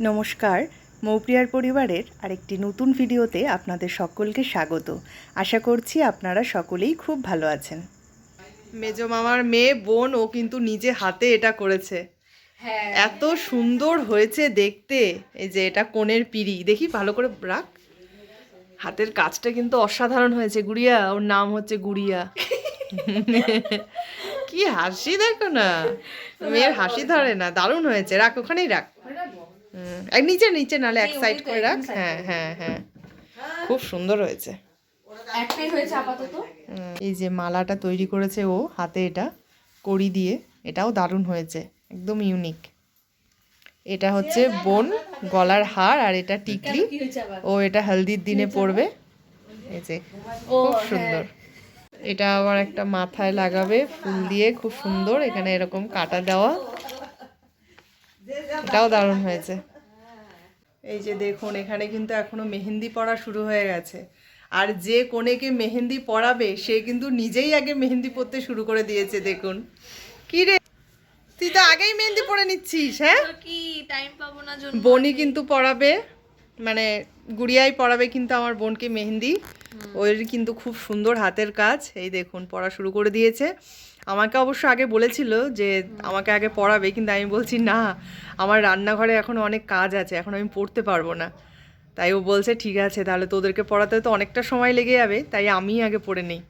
নমস্কার মৌপ্রিয়ার পরিবারের আরেকটি নতুন ভিডিওতে আপনাদের সকলকে স্বাগত। আশা করছি আপনারা সকলেই খুব ভালো আছেন। মেজো মামার মেয়ে বোন ও কিন্তু নিজে হাতে এটা করেছে। হ্যাঁ। এত সুন্দর হয়েছে দেখতে। এই যে এটা কোণের পিড়ি। দেখি ভালো করে রাখ। হাতের কাজটা কিন্তু অসাধারণ হয়েছে গুড়িয়া। ওর নাম হচ্ছে গুড়িয়া। কি হাসি দেখো না। মেয়ের হাসি ধরে না দারুণ হয়েছে। রাখ ওখানেই রাখ। এক নিচে নিচে নালে এক সাইড করে রাখ। হ্যাঁ হ্যাঁ হ্যাঁ। খুব সুন্দর হয়েছে। একটাই হয়েছে আপাতত। হুম, এই যে মালাটা তৈরি করেছে ও হাতে এটা কড়ি দিয়ে এটাও দারুণ হয়েছে একদম ইউনিক এটা হচ্ছে বোন গলার হার আর এটা টিকলি। ও এটা হলদির দিনে পরবে। এই যে খুব সুন্দর। এটা আবার একটা মাথায় লাগাবে ফুল দিয়ে খুব সুন্দর। এখানে এরকম কাটা দেওয়া। এটাও দারুণ হয়েছে। এই যে দেখুন এখানে কিন্তু এখনও মেহেন্দি পড়া শুরু হয়ে গেছে। আর যে কোনেকে মেহেন্দি পড়াবে সে কিন্তু নিজেই আগে মেহেন্দি পড়তে শুরু করে দিয়েছে দেখুন। কি রে? তুই তো আগেই মেহেন্দি পরে নিচ্ছিস হ্যাঁ? কি টাইম পাবো না জন্য? বোনই কিন্তু পড়াবে মানে গুড়িয়াই পড়াবে কিন্তু আমার বোনকে মেহেন্দি। ওর কিন্তু খুব সুন্দর হাতের কাজ। এই দেখুন পড়া শুরু করে দিয়েছে। আমাকে অবশ্য আগে বলেছিল যে আমাকে আগে পড়াবে কিন্তু আমি বলছি না আমার রান্নাঘরে এখন অনেক কাজ আছে এখন আমি পড়তে পারব না। তাই ও বলছে ঠিক আছে তাহলে তোদেরকে পড়াতে তো অনেকটা সময় লেগে যাবে তাই আমি আগে পড়ে নেই।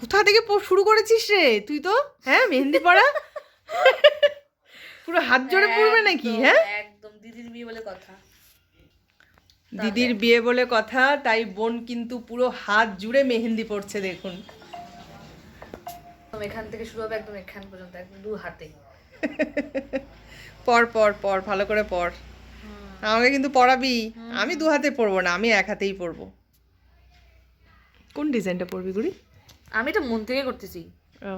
কোথা থেকে শুরু করেছিস রে? তুই তো হ্যাঁ মেহেন্দি পড়া? পুরো হাত জোরে পড়বে নাকি হ্যাঁ? একদম দিদির বিয়ে বলে কথা। দিদির বিয়ে বলে কথা তাই বোন কিন্তু পুরো হাত জুড়ে মেহেন্দি পড়ছে দেখুন। এখান থেকে শুরু হবে একদম এখান পর্যন্ত একদম দু হাতে। পর পর পর ভালো করে পর। আমাকে কিন্তু পড়াবি আমি দু হাতে পরবো না আমি এক হাতেই পরবো। কোন ডিজাইনটা পরবি গুড়ি? আমি এটা মন থেকে করতেছি। ও।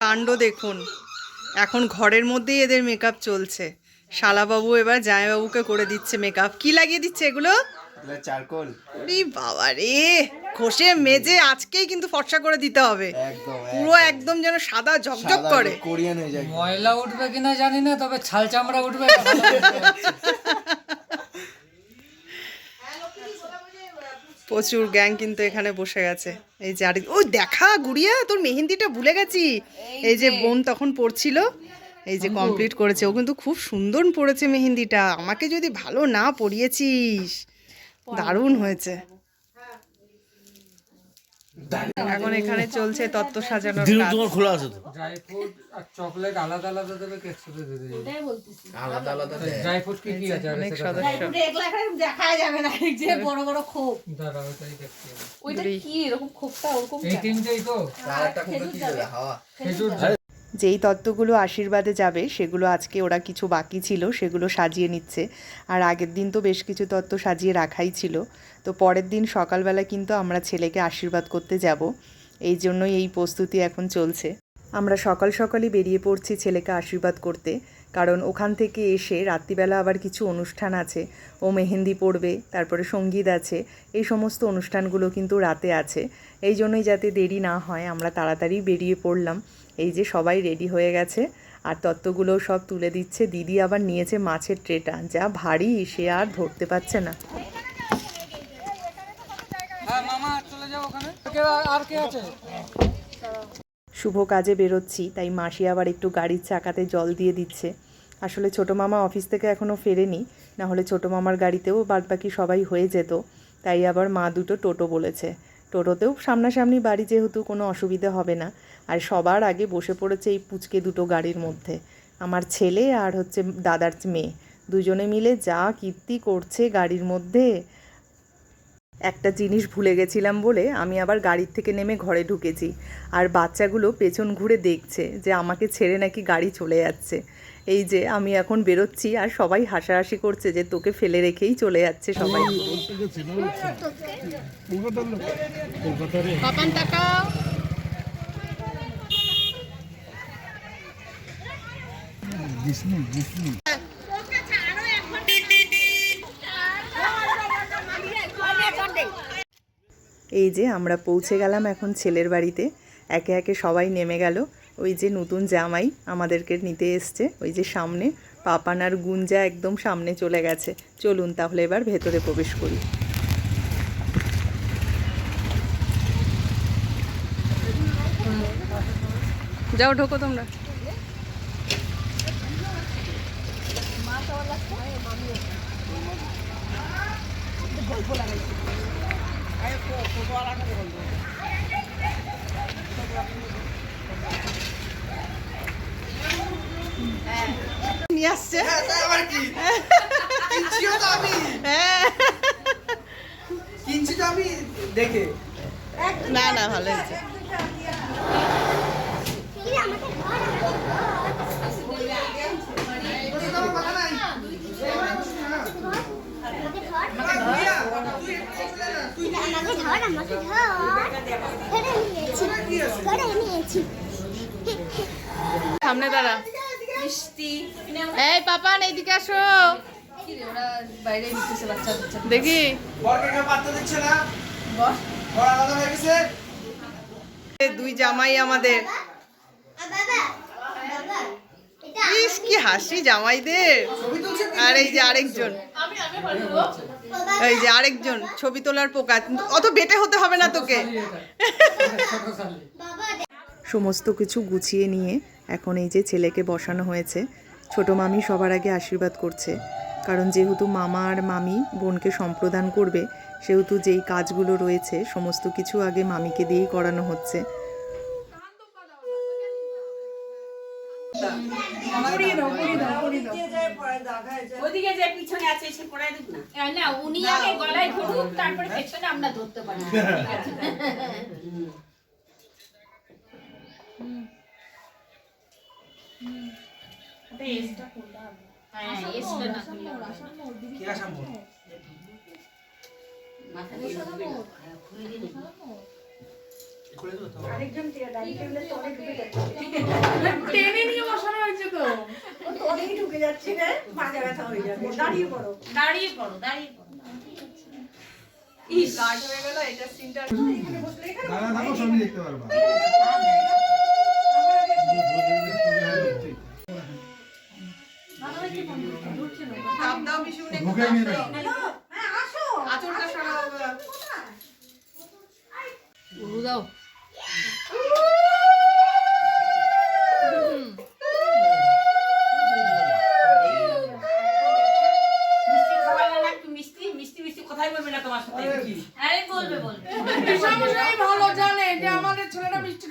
কাণ্ড দেখুন এখন ঘরের মধ্যেই এদের মেকআপ চলছে। শালাবাবু এবার জামাইবাবুকে করে দিচ্ছে মেকআপ কি লাগিয়ে দিচ্ছে এগুলো? চারকোল। ওরে বাবা রে ঘষে মেজে আজকেই কিন্তু ফর্সা করে দিতে হবে। পুরো একদম। যেন সাদা ঝকঝক করে। কোরিয়ান হয়ে যায়। ময়লা উঠবে কিনা জানি না তবে ছাল চামড়া উঠবে। প্রচুর গ্যাং কিন্তু এখানে বসে গেছে। এই যে আর ওই দেখা গুড়িয়া তোর মেহেন্দিটা ভুলে গেছি। এই যে বোন তখন পড়ছিল। এই যে কমপ্লিট করেছে ও কিন্তু খুব সুন্দর পড়েছে মেহেন্দিটা। আমাকে যদি ভালো না পড়িয়েছিস দারুণ হয়েছে। এখন এখানে চলছে তত্ত্ব সাজানোর কাজ। খোলা আছে তো? ড্রাই ফ্রুট আর চকলেট আলাদা আলাদা দেবে কেক সাথে দিয়ে দেবে। আলাদা আলাদা ড্রাই ফ্রুট কি কি আছে? অনেক আগে সেটা সদস্য। দেখা যাবে না যে বড় বড় খোপ। দাঁড়াও ওটাই দেখতে ওইটা কি? এরকম খোপটা ওরকম এই তিনটেই তো। আরেকটা কোথায় কি হাওয়া। খেজুর যেই তত্ত্বগুলো আশীর্বাদে যাবে, সেগুলো আজকে ওরা কিছু বাকি ছিল, সেগুলো সাজিয়ে নিচ্ছে। আর আগের দিন তো বেশ কিছু তত্ত্ব সাজিয়ে রাখাই ছিল। তো পরের দিন সকালবেলা কিন্তু আমরা ছেলেকে আশীর্বাদ করতে যাব। এই জন্যই এই প্রস্তুতি এখন চলছে। আমরা সকাল সকালই বেরিয়ে পড়ছি ছেলেকে আশীর্বাদ করতে। কারণ ওখান থেকে এসে রাত্রিবেলা আবার কিছু অনুষ্ঠান আছে। ও মেহেন্দি পড়বে, তারপরে সংগীত আছে। এই সমস্ত অনুষ্ঠানগুলো কিন্তু রাতে আছে। এই জন্যই যাতে দেরি না হয়, আমরা তাড়াতাড়ি বেরিয়ে পড়লাম। এই যে সবাই রেডি হয়ে গেছে। আর তত্ত্বগুলোও সব তুলে দিচ্ছে। দিদি আবার নিয়েছে মাছের ট্রেটা যা ভারী সে আর ধরতে পারছে না। হ্যাঁ শুভ কাজে বেরোচ্ছি তাই মাসি আবার একটু গাড়ির চাকাতে জল দিয়ে দিচ্ছে। আসলে ছোটো মামা অফিস থেকে এখনও ফেরেনি না হলে ছোটো মামার গাড়িতেও বাদবাকি সবাই হয়ে যেত। তাই আবার মা দুটো টোটো বলেছে। টোটোতেও সামনাসামনি বাড়ি যেহেতু কোনো অসুবিধা হবে না। আর সবার আগে বসে পড়েছে এই পুচকে দুটো গাড়ির মধ্যে। আমার ছেলে আর হচ্ছে দাদার মেয়ে। দুজনে মিলে যা কীর্তি করছে গাড়ির মধ্যে। একটা জিনিস ভুলে গেছিলাম বলে আমি আবার গাড়ির থেকে নেমে ঘরে ঢুকেছি। আর বাচ্চাগুলো পেছন ঘুরে দেখছে যে আমাকে ছেড়ে নাকি গাড়ি চলে যাচ্ছে। এই যে আমি এখন বেরোচ্ছি আর সবাই হাসাহাসি করছে যে তোকে ফেলে রেখেই চলে যাচ্ছে সবাই। এই যে আমরা পৌঁছে গেলাম এখন ছেলের বাড়িতে। একে একে সবাই নেমে গেল। ওই যে নতুন জামাই আমাদেরকে নিতে এসছে। ওই যে সামনে পাপানার গুঞ্জা একদম সামনে চলে গেছে। চলুন তাহলে এবার ভেতরে প্রবেশ করি। যাও, ঢোকো তোমরা। নিয়ে আসছে। হ্যাঁ কিনছি তো আমি। দেখে। না না ভালো হয়েছে। আমাকে ধর আমাকে ধর ধরে নিয়েছি ধরে নিয়েছি সামনে দাঁড়া। মিষ্টি। এই পাপান এইদিকে আসো। কি রে ওরা বাইরে মিশতেছে বাচ্চা বাচ্চা। দেখি। বরকে কেউ পাত্তা দিচ্ছে না? বর? আলাদা হয়ে গেছে? এই দুই জামাই আমাদের। বাবা বাবা ইস কি হাসি জামাইদের। আর এই যে আরেকজন। এই যে আরেকজন, ছবি তোলার পোকা। অত বেটে হতে হবে না তোকে। সমস্ত কিছু গুছিয়ে নিয়ে এখন এই যে ছেলেকে বসানো হয়েছে, ছোট মামি সবার আগে আশীর্বাদ করছে। কারণ যেহেতু মামা আর মামি বোনকে সম্প্রদান করবে, সেহেতু যেই কাজগুলো রয়েছে, সমস্ত কিছু আগে মামিকে দিয়েই করানো হচ্ছে ওদিকে যে পিছনে পড়ায় দিক না না উনি আগে গলায় ধরুক তারপরে পেছনে আমরা ধরতে পারি। ঠিক দাঁড়িয়ে পড়ো। দাঁড়িয়ে পড়ো ইস। দাঁড়া দাঁড়াও সবই দেখতে পারবা। ঢুকে নিয়ে যাও উড়ু দাও মিষ্টি খাওয়ালে না একটু মিষ্টি মিষ্টি মিষ্টি কথাই বলবে না তোমার সাথে আরে বলবে বলবে পিসামশাই ভালো জানে যে আমাদের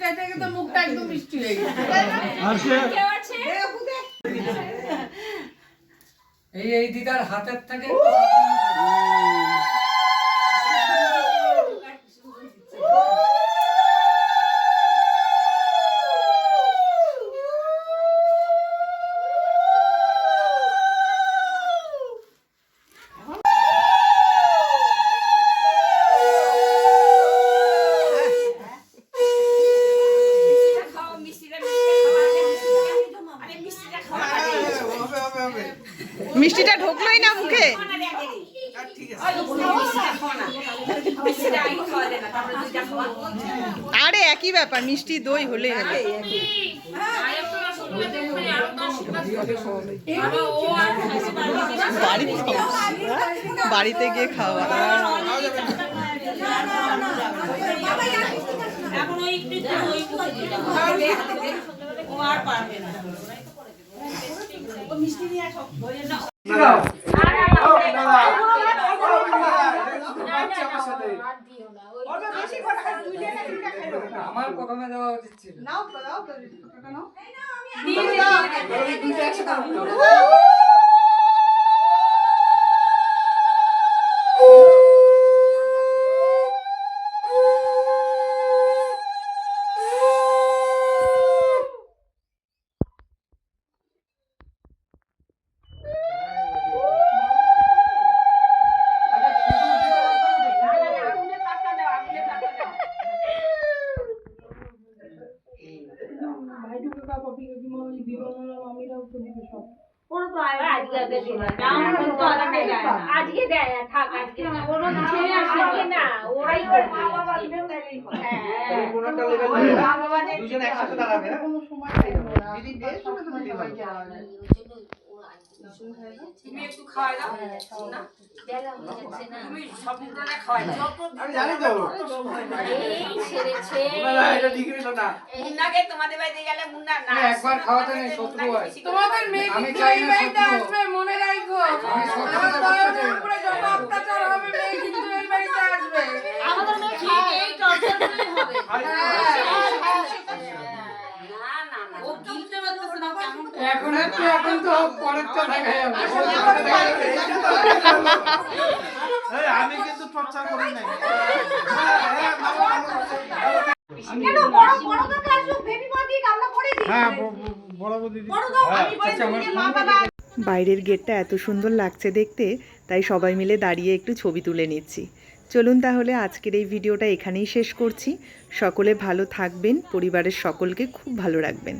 ছেলেটা থেকে তো মুখটা একদম মিষ্টি হয়ে গেছে। এই এই দিদার হাতের থেকে আরে একই ব্যাপার মিষ্টি দই হলেই হলো। বাড়িতে গিয়ে খাওয়া। ও আর পারবে না মিষ্টি নিয়ে আসো বইয়ের না আর দিও না ওই আমার প্রথমে দেওয়া উচিত দাও দাও ওদের আজকে দেয় না। থাক আজকে ওরা ছেলে আজকে না, ওরাই হ্যাঁ। দুজন একসাথে দাঁড়াবে? দিদি বেশ সুন্দর দিদি ভাই ওই জন্য ও আজকে তুমি একটু খাওয়াই দাও না হয়ে তুমি সম্পূর্ণটা খাওয়াই দাও আমি জানি তো এই ছেড়েছে না, এটা ঠিক হইল না মুন্নাকে তোমাদের বাড়িতে গেলে মুন্না না একবার খাওয়াতে নেই, শত্রু হয়। তোমাদের মেয়ে আমি চাই না বাড়িতে আসবে মনে রাখো আমি শত্রু। উপরে যত অত্যাচার হবে মেয়ে কিন্তু এই বাড়িতে আসবে আমাদের মেয়ে ঠিক এই টর্চারগুলোই হবে ও এখন একটু এখন তো পরের তো দেখা যাবে। আমি কিন্তু টর্চার করি নাই। হ্যাঁ আচ্ছা, বাইরের গেটটা এত সুন্দর লাগছে দেখতে তাই সবাই মিলে দাঁড়িয়ে একটু ছবি তুলে নিচ্ছি। চলুন তাহলে আজকের এই ভিডিওটা এখানেই শেষ করছি। সকলে ভালো থাকবেন পরিবারের সকলকে খুব ভালো রাখবেন।